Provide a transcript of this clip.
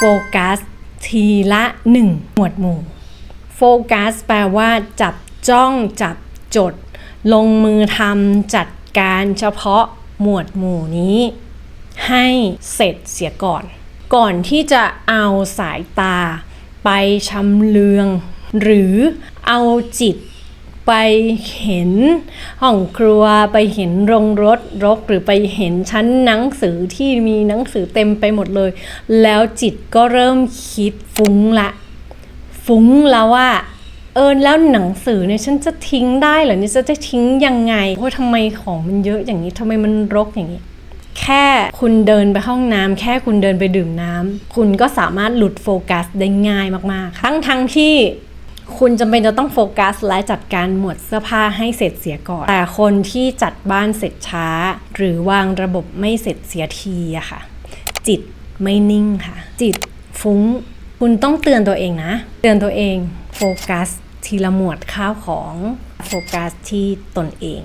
โฟกัสทีละหนึ่งหมวดหมู่โฟกัสแปลว่าจับจ้องจับจด ลงมือทำจัดการเฉพาะหมวดหมู่นี้ ให้เสร็จเสียก่อน ก่อนที่จะเอาสายตาไปชำเลือง หรือเอาจิต ไปเห็นห้องครัวไปเห็นโรงรถรกหรือไปเห็นชั้นหนังสือที่มีหนังสือเต็มไปหมดเลย แล้วจิตก็เริ่มคิดฟุ้งละ ฟุ้งแล้วว่าเออแล้วหนังสือเนี่ยฉันจะทิ้งได้เหรอเนี่ยจะจะทิ้งยังไงเพราะทำไมของมันเยอะอย่างนี้ทำไมมันรกอย่างนี้ แค่คุณเดินไปห้องน้ำแค่คุณเดินไปดื่มน้ำคุณก็สามารถหลุดโฟกัสได้ง่ายมากๆทั้งทั้งที่ คุณจำเป็นจะต้องโฟกัสและจัดการหมวดเสื้อผ้าให้เสร็จเสียก่อน แต่คนที่จัดบ้านเสร็จช้า หรือวางระบบไม่เสร็จเสียทีอะค่ะ จิตไม่นิ่งค่ะ จิตฟุ้ง คุณต้องเตือนตัวเองนะ เตือนตัวเองโฟกัสทีละหมวดข้าวของ โฟกัสที่ตนเอง